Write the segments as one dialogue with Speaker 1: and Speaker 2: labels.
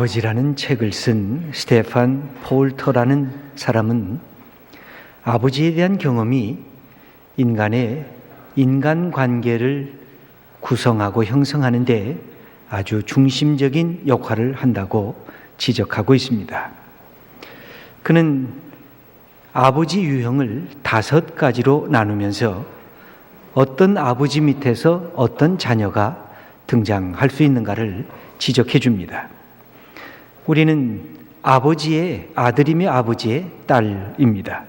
Speaker 1: 아버지라는 책을 쓴 스테판 폴터라는 사람은 아버지에 대한 경험이 인간의 인간 관계를 구성하고 형성하는데 아주 중심적인 역할을 한다고 지적하고 있습니다. 그는 아버지 유형을 다섯 가지로 나누면서 어떤 아버지 밑에서 어떤 자녀가 등장할 수 있는가를 지적해 줍니다. 우리는 아버지의 아들이며 아버지의 딸입니다.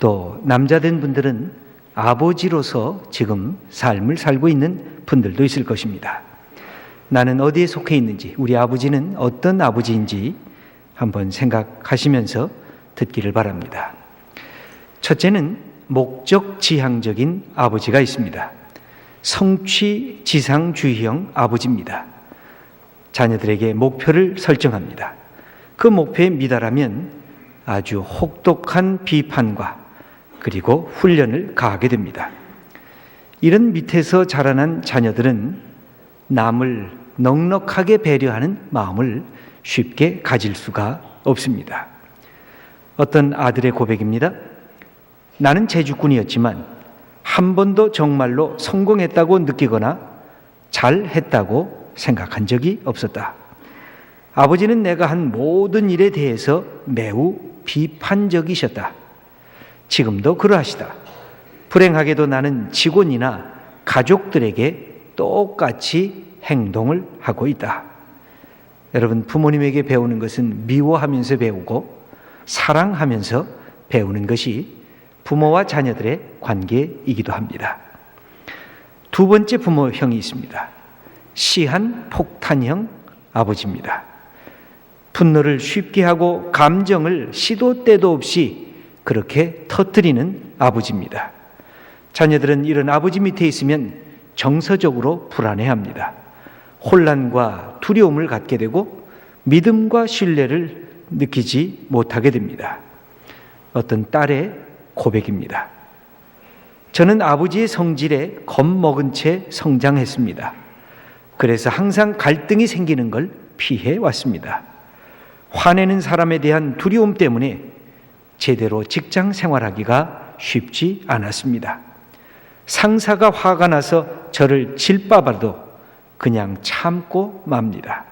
Speaker 1: 또 남자 된 분들은 아버지로서 지금 삶을 살고 있는 분들도 있을 것입니다. 나는 어디에 속해 있는지, 우리 아버지는 어떤 아버지인지 한번 생각하시면서 듣기를 바랍니다. 첫째는 목적 지향적인 아버지가 있습니다. 성취 지상주의형 아버지입니다. 자녀들에게 목표를 설정합니다. 그 목표에 미달하면 아주 혹독한 비판과 그리고 훈련을 가하게 됩니다. 이런 밑에서 자라난 자녀들은 남을 넉넉하게 배려하는 마음을 쉽게 가질 수가 없습니다. 어떤 아들의 고백입니다. 나는 제주꾼이었지만 한 번도 정말로 성공했다고 느끼거나 잘했다고 생각한 적이 없었다. 아버지는 내가 한 모든 일에 대해서 매우 비판적이셨다. 지금도 그러하시다. 불행하게도 나는 직원이나 가족들에게 똑같이 행동을 하고 있다. 여러분, 부모님에게 배우는 것은 미워하면서 배우고 사랑하면서 배우는 것이 부모와 자녀들의 관계이기도 합니다. 두 번째 부모형이 있습니다. 시한 폭탄형 아버지입니다. 분노를 쉽게 하고 감정을 시도 때도 없이 그렇게 터뜨리는 아버지입니다. 자녀들은 이런 아버지 밑에 있으면 정서적으로 불안해합니다. 혼란과 두려움을 갖게 되고 믿음과 신뢰를 느끼지 못하게 됩니다. 어떤 딸의 고백입니다. 저는 아버지의 성질에 겁먹은 채 성장했습니다. 그래서 항상 갈등이 생기는 걸 피해 왔습니다. 화내는 사람에 대한 두려움 때문에 제대로 직장 생활하기가 쉽지 않았습니다. 상사가 화가 나서 저를 질바봐도 그냥 참고 맙니다.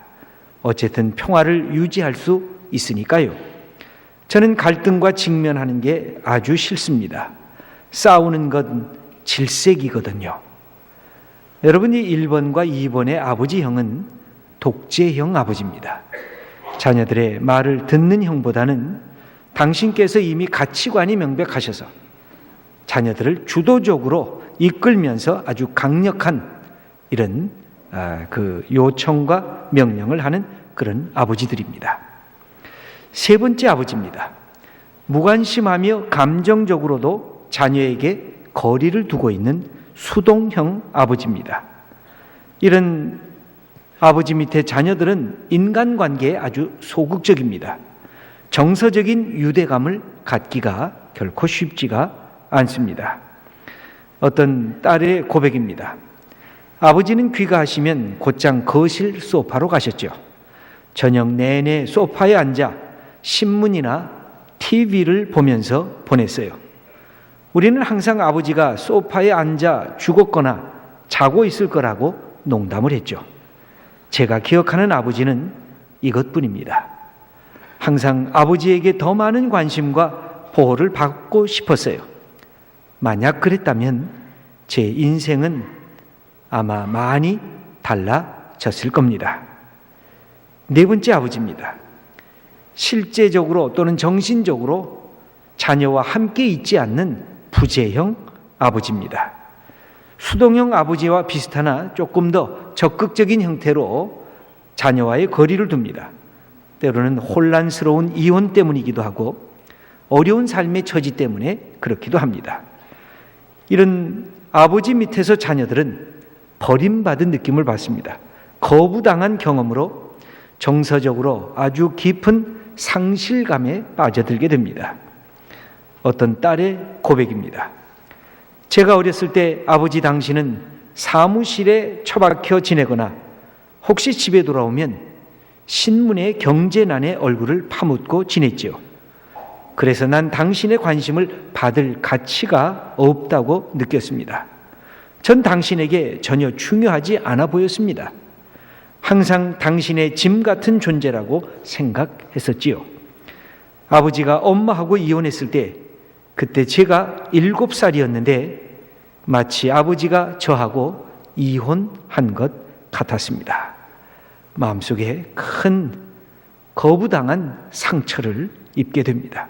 Speaker 1: 어쨌든 평화를 유지할 수 있으니까요. 저는 갈등과 직면하는 게 아주 싫습니다. 싸우는 건 질색이거든요. 여러분이 1번과 2번의 아버지 형은 독재형 아버지입니다. 자녀들의 말을 듣는 형보다는 당신께서 이미 가치관이 명백하셔서 자녀들을 주도적으로 이끌면서 아주 강력한 이런 아, 그 요청과 명령을 하는 그런 아버지들입니다. 세 번째 아버지입니다. 무관심하며 감정적으로도 자녀에게 거리를 두고 있는 수동형 아버지입니다. 이런 아버지 밑에 자녀들은 인간관계에 아주 소극적입니다. 정서적인 유대감을 갖기가 결코 쉽지가 않습니다. 어떤 딸의 고백입니다. 아버지는 귀가하시면 곧장 거실 소파로 가셨죠. 저녁 내내 소파에 앉아 신문이나 TV를 보면서 보냈어요. 우리는 항상 아버지가 소파에 앉아 죽었거나 자고 있을 거라고 농담을 했죠. 제가 기억하는 아버지는 이것뿐입니다. 항상 아버지에게 더 많은 관심과 보호를 받고 싶었어요. 만약 그랬다면 제 인생은 아마 많이 달라졌을 겁니다. 네 번째 아버지입니다. 실제적으로 또는 정신적으로 자녀와 함께 있지 않는 부재형 아버지입니다. 수동형 아버지와 비슷하나 조금 더 적극적인 형태로 자녀와의 거리를 둡니다. 때로는 혼란스러운 이혼 때문이기도 하고 어려운 삶의 처지 때문에 그렇기도 합니다. 이런 아버지 밑에서 자녀들은 버림받은 느낌을 받습니다. 거부당한 경험으로 정서적으로 아주 깊은 상실감에 빠져들게 됩니다. 어떤 딸의 고백입니다. 제가 어렸을 때 아버지 당신은 사무실에 처박혀 지내거나 혹시 집에 돌아오면 신문의 경제난에 얼굴을 파묻고 지냈지요. 그래서 난 당신의 관심을 받을 가치가 없다고 느꼈습니다. 전 당신에게 전혀 중요하지 않아 보였습니다. 항상 당신의 짐 같은 존재라고 생각했었지요. 아버지가 엄마하고 이혼했을 때 그때 제가 일곱 살이었는데 마치 아버지가 저하고 이혼한 것 같았습니다. 마음속에 큰 거부당한 상처를 입게 됩니다.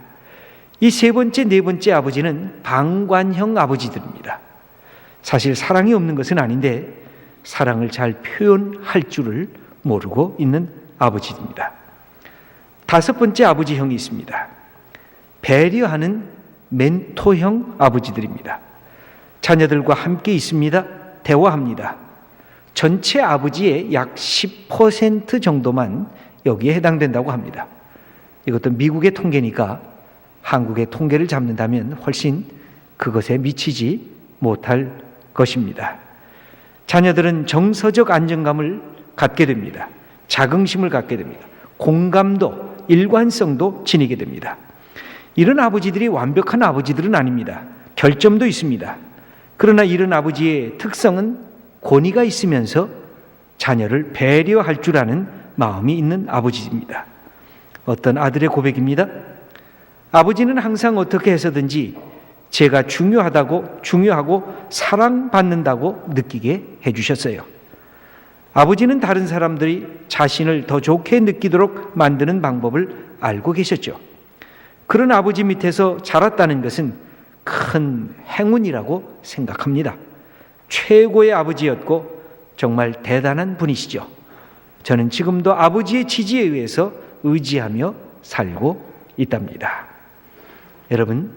Speaker 1: 이 세 번째, 네 번째 아버지는 방관형 아버지들입니다. 사실 사랑이 없는 것은 아닌데 사랑을 잘 표현할 줄을 모르고 있는 아버지입니다. 다섯 번째 아버지 형이 있습니다. 배려하는 멘토형 아버지들입니다. 자녀들과 함께 있습니다. 대화합니다. 전체 아버지의 약 10% 정도만 여기에 해당된다고 합니다. 이것도 미국의 통계니까 한국의 통계를 잡는다면 훨씬 그것에 미치지 못할 것입니다. 자녀들은 정서적 안정감을 갖게 됩니다. 자긍심을 갖게 됩니다. 공감도, 일관성도 지니게 됩니다. 이런 아버지들이 완벽한 아버지들은 아닙니다. 결점도 있습니다. 그러나 이런 아버지의 특성은 권위가 있으면서 자녀를 배려할 줄 아는 마음이 있는 아버지입니다. 어떤 아들의 고백입니다. 아버지는 항상 어떻게 해서든지 제가 중요하다고 중요하고 사랑받는다고 느끼게 해주셨어요. 아버지는 다른 사람들이 자신을 더 좋게 느끼도록 만드는 방법을 알고 계셨죠. 그런 아버지 밑에서 자랐다는 것은 큰 행운이라고 생각합니다. 최고의 아버지였고 정말 대단한 분이시죠. 저는 지금도 아버지의 지지에 의해서 의지하며 살고 있답니다. 여러분,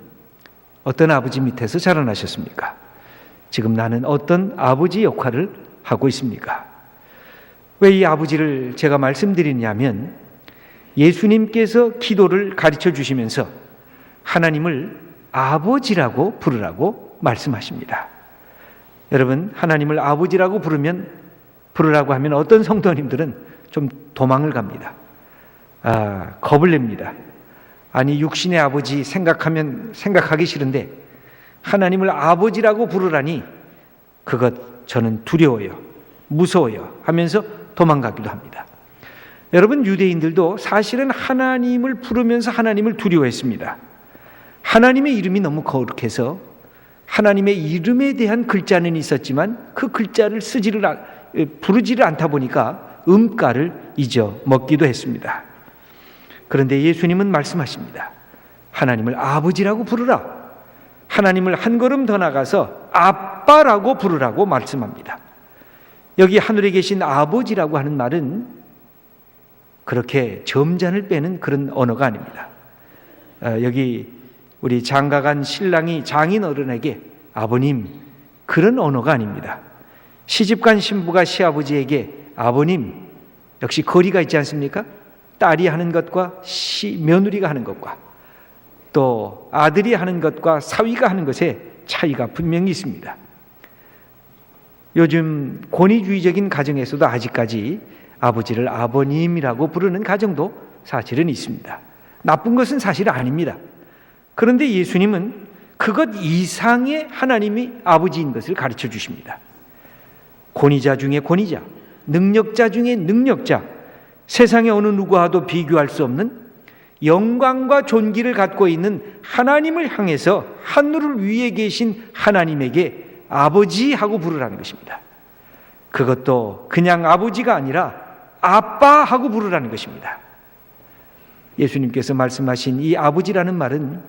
Speaker 1: 어떤 아버지 밑에서 자라나셨습니까? 지금 나는 어떤 아버지 역할을 하고 있습니까? 왜 이 아버지를 제가 말씀드리냐면 예수님께서 기도를 가르쳐 주시면서 하나님을 아버지라고 부르라고 말씀하십니다. 여러분, 하나님을 아버지라고 부르면 부르라고 하면 어떤 성도님들은 좀 도망을 갑니다. 아, 겁을 냅니다. 아니 육신의 아버지 생각하면 생각하기 싫은데 하나님을 아버지라고 부르라니 그것 저는 두려워요. 무서워요. 하면서 도망가기도 합니다. 여러분 유대인들도 사실은 하나님을 부르면서 하나님을 두려워했습니다. 하나님의 이름이 너무 거룩해서 하나님의 이름에 대한 글자는 있었지만 그 글자를 쓰지를 부르지를 않다 보니까 음가를 잊어 먹기도 했습니다. 그런데 예수님은 말씀하십니다. 하나님을 아버지라고 부르라. 하나님을 한 걸음 더 나가서 아빠라고 부르라고 말씀합니다. 여기 하늘에 계신 아버지라고 하는 말은 그렇게 점잔을 빼는 그런 언어가 아닙니다. 어, 여기 우리 장가간 신랑이 장인 어른에게 아버님 그런 언어가 아닙니다. 시집간 신부가 시아버지에게 아버님 역시 거리가 있지 않습니까? 딸이 하는 것과 시, 며느리가 하는 것과 또 아들이 하는 것과 사위가 하는 것에 차이가 분명히 있습니다. 요즘 권위주의적인 가정에서도 아직까지 아버지를 아버님이라고 부르는 가정도 사실은 있습니다. 나쁜 것은 사실 아닙니다. 그런데 예수님은 그것 이상의 하나님이 아버지인 것을 가르쳐 주십니다. 권위자 중에 권위자, 능력자 중에 능력자, 세상의 어느 누구와도 비교할 수 없는 영광과 존귀를 갖고 있는 하나님을 향해서 하늘 위에 계신 하나님에게 아버지 하고 부르라는 것입니다. 그것도 그냥 아버지가 아니라 아빠하고 부르라는 것입니다. 예수님께서 말씀하신 이 아버지라는 말은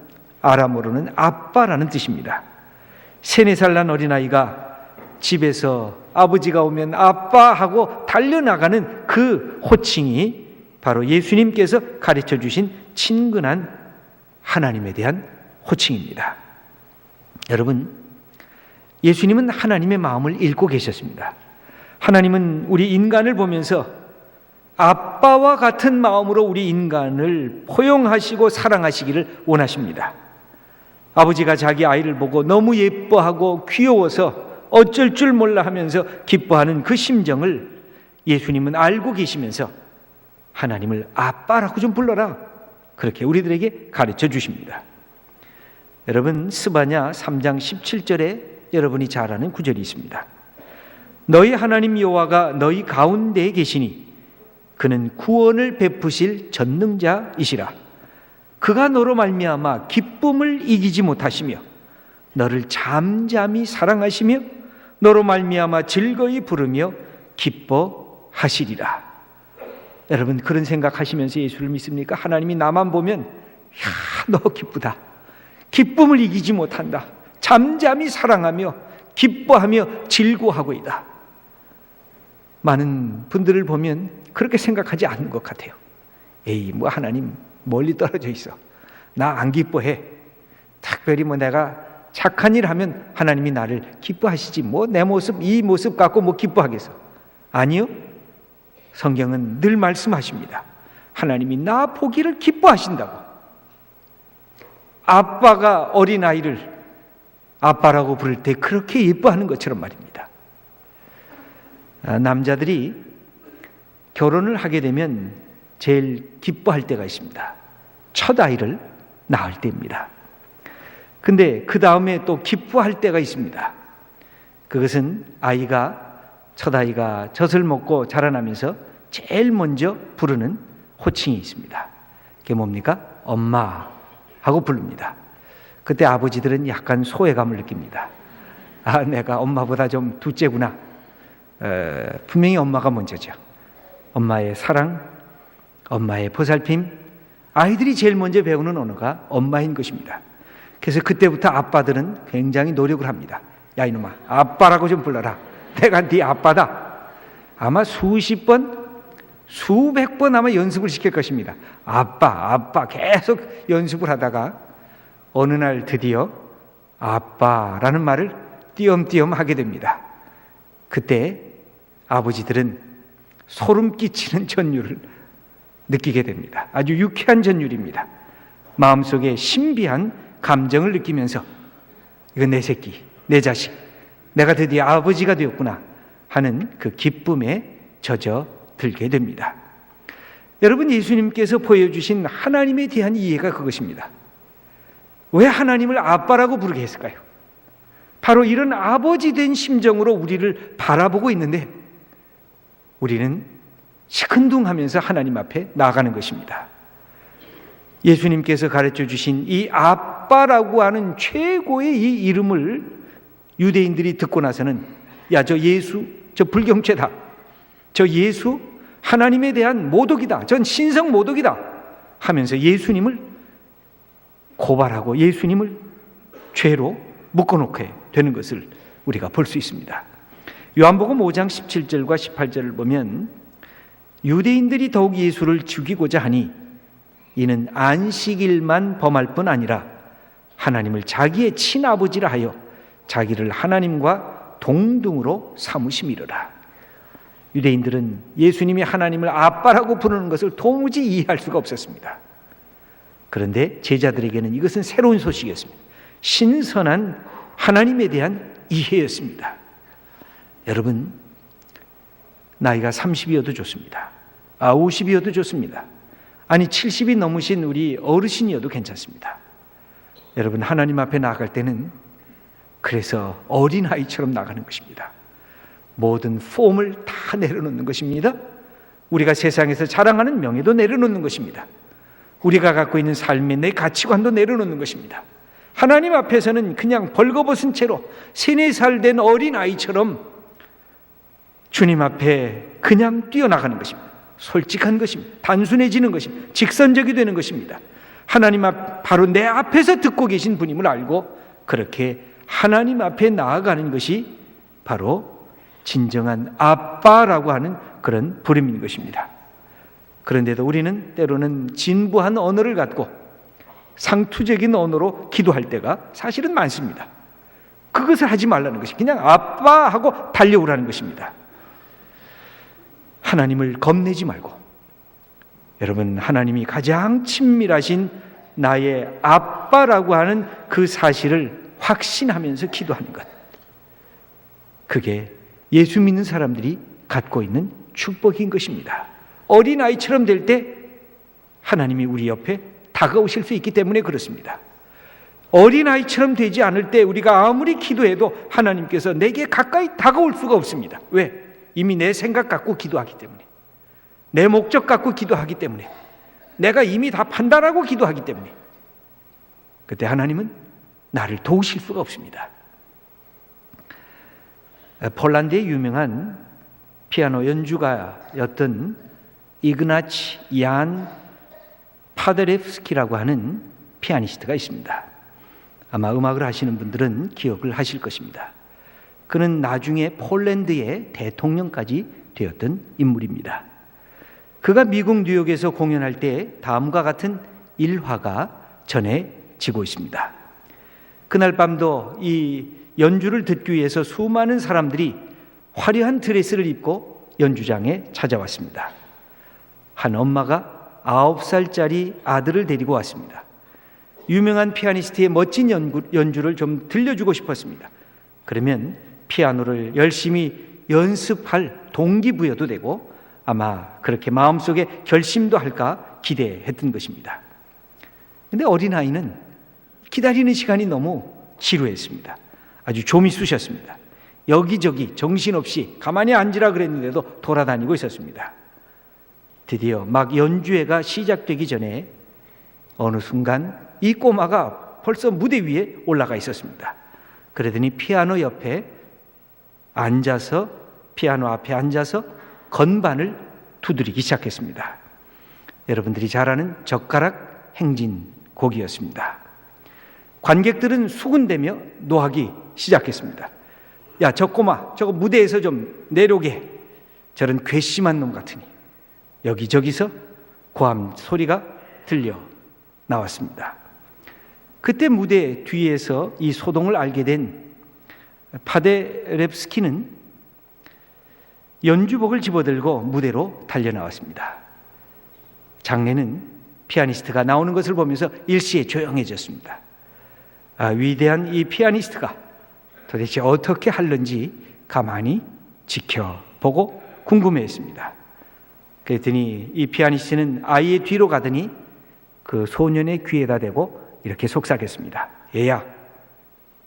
Speaker 1: 아람어로는 아빠라는 뜻입니다. 세네 살 난 어린아이가 집에서 아버지가 오면 아빠 하고 달려나가는 그 호칭이 바로 예수님께서 가르쳐 주신 친근한 하나님에 대한 호칭입니다. 여러분, 예수님은 하나님의 마음을 읽고 계셨습니다. 하나님은 우리 인간을 보면서 아빠와 같은 마음으로 우리 인간을 포용하시고 사랑하시기를 원하십니다. 아버지가 자기 아이를 보고 너무 예뻐하고 귀여워서 어쩔 줄 몰라 하면서 기뻐하는 그 심정을 예수님은 알고 계시면서 하나님을 아빠라고 좀 불러라. 그렇게 우리들에게 가르쳐 주십니다. 여러분 스바냐 3장 17절에 여러분이 잘 아는 구절이 있습니다. 너희 하나님 여호와가 너희 가운데에 계시니 그는 구원을 베푸실 전능자이시라. 그가 너로 말미암아 기쁨을 이기지 못하시며 너를 잠잠히 사랑하시며 너로 말미암아 즐거이 부르며 기뻐하시리라. 여러분 그런 생각하시면서 예수를 믿습니까? 하나님이 나만 보면 야, 너 기쁘다. 기쁨을 이기지 못한다. 잠잠히 사랑하며 기뻐하며 즐거워하고 있다. 많은 분들을 보면 그렇게 생각하지 않는 것 같아요. 에이, 뭐 하나님 멀리 떨어져 있어. 나 안 기뻐해. 특별히 뭐 내가 착한 일 하면 하나님이 나를 기뻐하시지. 뭐 내 모습, 이 모습 갖고 뭐 기뻐하겠어. 아니요. 성경은 늘 말씀하십니다. 하나님이 나 보기를 기뻐하신다고. 아빠가 어린아이를 아빠라고 부를 때 그렇게 예뻐하는 것처럼 말입니다. 아, 남자들이 결혼을 하게 되면 제일 기뻐할 때가 있습니다. 첫 아이를 낳을 때입니다. 근데 그 다음에 또 기뻐할 때가 있습니다. 그것은 아이가 첫 아이가 젖을 먹고 자라나면서 제일 먼저 부르는 호칭이 있습니다. 그게 뭡니까? 엄마 하고 부릅니다. 그때 아버지들은 약간 소외감을 느낍니다. 아, 내가 엄마보다 좀 둘째구나. 어, 분명히 엄마가 먼저죠. 엄마의 사랑, 엄마의 보살핌, 아이들이 제일 먼저 배우는 언어가 엄마인 것입니다. 그래서 그때부터 아빠들은 굉장히 노력을 합니다. 야 이놈아, 아빠라고 좀 불러라. 내가 네 아빠다. 아마 수십 번, 수백 번 아마 연습을 시킬 것입니다. 아빠, 아빠 계속 연습을 하다가 어느 날 드디어 아빠라는 말을 띄엄띄엄 하게 됩니다. 그때 아버지들은 소름 끼치는 전율을 느끼게 됩니다. 아주 유쾌한 전율입니다. 마음속에 신비한 감정을 느끼면서 이거 내 새끼, 내 자식, 내가 드디어 아버지가 되었구나 하는 그 기쁨에 젖어 들게 됩니다. 여러분 예수님께서 보여주신 하나님에 대한 이해가 그것입니다. 왜 하나님을 아빠라고 부르게 했을까요? 바로 이런 아버지 된 심정으로 우리를 바라보고 있는데 우리는 시큰둥하면서 하나님 앞에 나가는 것입니다. 예수님께서 가르쳐 주신 이 아빠라고 하는 최고의 이 이름을 유대인들이 듣고 나서는 야 저 예수 저 불경죄다. 저 예수 하나님에 대한 모독이다. 전 신성 모독이다. 하면서 예수님을 고발하고 예수님을 죄로 묶어놓게 되는 것을 우리가 볼 수 있습니다. 요한복음 5장 17절과 18절을 보면 유대인들이 더욱 예수를 죽이고자 하니 이는 안식일만 범할 뿐 아니라 하나님을 자기의 친아버지라 하여 자기를 하나님과 동등으로 삼으심이로라. 유대인들은 예수님이 하나님을 아빠라고 부르는 것을 도무지 이해할 수가 없었습니다. 그런데 제자들에게는 이것은 새로운 소식이었습니다. 신선한 하나님에 대한 이해였습니다. 여러분, 나이가 30이어도 좋습니다. 아, 50이어도 좋습니다. 아니, 70이 넘으신 우리 어르신이어도 괜찮습니다. 여러분, 하나님 앞에 나갈 때는 그래서 어린아이처럼 나가는 것입니다. 모든 폼을 다 내려놓는 것입니다. 우리가 세상에서 자랑하는 명예도 내려놓는 것입니다. 우리가 갖고 있는 삶의 내 가치관도 내려놓는 것입니다. 하나님 앞에서는 그냥 벌거벗은 채로 세네 살 된 어린 아이처럼 주님 앞에 그냥 뛰어나가는 것입니다. 솔직한 것입니다. 단순해지는 것입니다. 직선적이 되는 것입니다. 하나님 앞 바로 내 앞에서 듣고 계신 분임을 알고 그렇게 하나님 앞에 나아가는 것이 바로 진정한 아빠라고 하는 그런 부름인 것입니다. 그런데도 우리는 때로는 진부한 언어를 갖고 상투적인 언어로 기도할 때가 사실은 많습니다. 그것을 하지 말라는 것이 그냥 아빠 하고 달려오라는 것입니다. 하나님을 겁내지 말고 여러분 하나님이 가장 친밀하신 나의 아빠라고 하는 그 사실을 확신하면서 기도하는 것. 그게 예수 믿는 사람들이 갖고 있는 축복인 것입니다. 어린아이처럼 될 때 하나님이 우리 옆에 다가오실 수 있기 때문에 그렇습니다. 어린아이처럼 되지 않을 때 우리가 아무리 기도해도 하나님께서 내게 가까이 다가올 수가 없습니다. 왜? 이미 내 생각 갖고 기도하기 때문에. 내 목적 갖고 기도하기 때문에. 내가 이미 다 판단하고 기도하기 때문에. 그때 하나님은 나를 도우실 수가 없습니다. 폴란드의 유명한 피아노 연주가였던 이그나치 얀 파데레프스키라고 하는 피아니스트가 있습니다. 아마 음악을 하시는 분들은 기억을 하실 것입니다. 그는 나중에 폴란드의 대통령까지 되었던 인물입니다. 그가 미국 뉴욕에서 공연할 때 다음과 같은 일화가 전해지고 있습니다. 그날 밤도 이 연주를 듣기 위해서 수많은 사람들이 화려한 드레스를 입고 연주장에 찾아왔습니다. 한 엄마가 아홉 살짜리 아들을 데리고 왔습니다. 유명한 피아니스트의 멋진 연주, 를 좀 들려주고 싶었습니다. 그러면 피아노를 열심히 연습할 동기부여도 되고 아마 그렇게 마음속에 결심도 할까 기대했던 것입니다. 근데 어린아이는 기다리는 시간이 너무 지루했습니다. 아주 좀이 쑤셨습니다. 여기저기 정신없이 가만히 앉으라 그랬는데도 돌아다니고 있었습니다. 드디어 막 연주회가 시작되기 전에 어느 순간 이 꼬마가 벌써 무대 위에 올라가 있었습니다. 그러더니 피아노 옆에 앉아서 피아노 앞에 앉아서 건반을 두드리기 시작했습니다. 여러분들이 잘 아는 젓가락 행진 곡이었습니다. 관객들은 수군대며 노하기 시작했습니다. 야, 저 꼬마, 저거 무대에서 좀 내려오게. 저런 괘씸한 놈 같으니. 여기저기서 고함 소리가 들려 나왔습니다. 그때 무대 뒤에서 이 소동을 알게 된 파데랩스키는 연주복을 집어들고 무대로 달려 나왔습니다. 장례는 피아니스트가 나오는 것을 보면서 일시에 조용해졌습니다. 아, 위대한 이 피아니스트가 도대체 어떻게 할는지 가만히 지켜보고 궁금해했습니다. 그랬더니 이 피아니스트는 아이의 뒤로 가더니 그 소년의 귀에다 대고 이렇게 속삭였습니다. 얘야,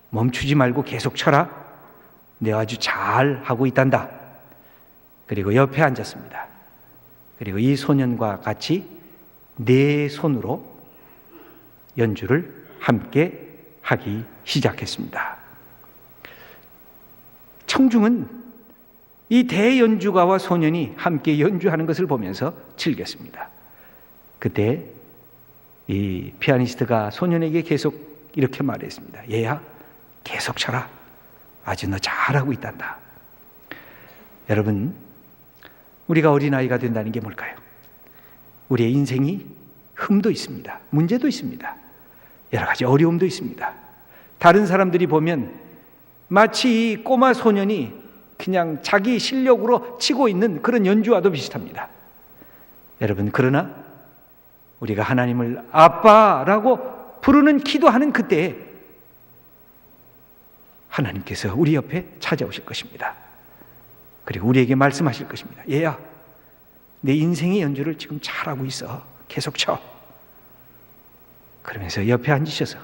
Speaker 1: 멈추지 말고 계속 쳐라. 내가 아주 잘 하고 있단다. 그리고 옆에 앉았습니다. 그리고 이 소년과 같이 네 손으로 연주를 함께 하기 시작했습니다. 청중은 이 대연주가와 소년이 함께 연주하는 것을 보면서 즐겼습니다. 그때 이 피아니스트가 소년에게 계속 이렇게 말했습니다. 얘야, 계속 쳐라. 아주 너 잘하고 있단다. 여러분, 우리가 어린아이가 된다는 게 뭘까요? 우리의 인생이 흠도 있습니다. 문제도 있습니다. 여러 가지 어려움도 있습니다. 다른 사람들이 보면 마치 이 꼬마 소년이 그냥 자기 실력으로 치고 있는 그런 연주와도 비슷합니다. 여러분, 그러나 우리가 하나님을 아빠라고 부르는 기도하는 그때에 하나님께서 우리 옆에 찾아오실 것입니다. 그리고 우리에게 말씀하실 것입니다. 얘야, 내 인생의 연주를 지금 잘하고 있어. 계속 쳐. 그러면서 옆에 앉으셔서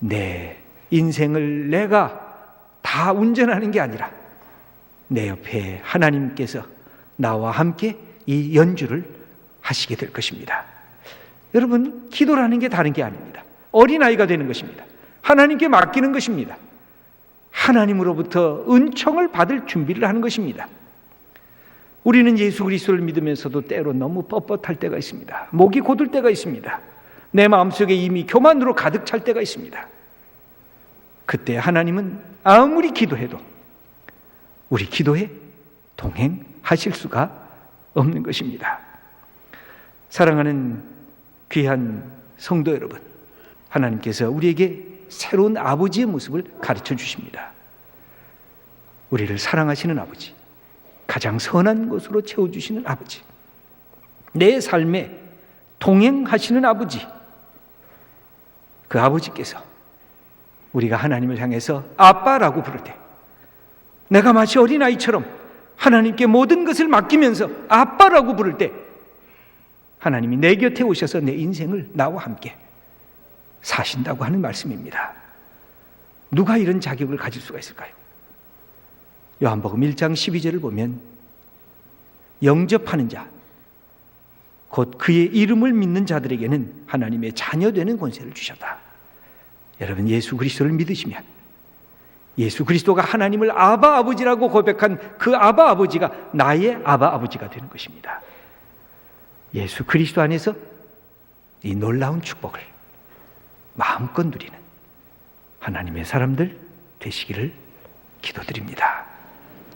Speaker 1: 내 인생을 내가 다 운전하는 게 아니라 내 옆에 하나님께서 나와 함께 이 연주를 하시게 될 것입니다. 여러분, 기도라는 게 다른 게 아닙니다. 어린아이가 되는 것입니다. 하나님께 맡기는 것입니다. 하나님으로부터 은총을 받을 준비를 하는 것입니다. 우리는 예수 그리스도를 믿으면서도 때로 너무 뻣뻣할 때가 있습니다. 목이 곧을 때가 있습니다. 내 마음속에 이미 교만으로 가득 찰 때가 있습니다. 그때 하나님은 아무리 기도해도 우리 기도에 동행하실 수가 없는 것입니다. 사랑하는 귀한 성도 여러분, 하나님께서 우리에게 새로운 아버지의 모습을 가르쳐 주십니다. 우리를 사랑하시는 아버지, 가장 선한 것으로 채워주시는 아버지, 내 삶에 동행하시는 아버지, 그 아버지께서 우리가 하나님을 향해서 아빠라고 부를 때 내가 마치 어린아이처럼 하나님께 모든 것을 맡기면서 아빠라고 부를 때 하나님이 내 곁에 오셔서 내 인생을 나와 함께 사신다고 하는 말씀입니다. 누가 이런 자격을 가질 수가 있을까요? 요한복음 1장 12절을 보면 영접하는 자, 곧 그의 이름을 믿는 자들에게는 하나님의 자녀 되는 권세를 주셨다. 여러분 예수 그리스도를 믿으시면 예수 그리스도가 하나님을 아바 아버지라고 고백한 그 아바 아버지가 나의 아바 아버지가 되는 것입니다. 예수 그리스도 안에서 이 놀라운 축복을 마음껏 누리는 하나님의 사람들 되시기를 기도드립니다.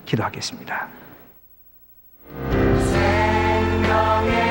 Speaker 1: 기도하겠습니다.
Speaker 2: 생명의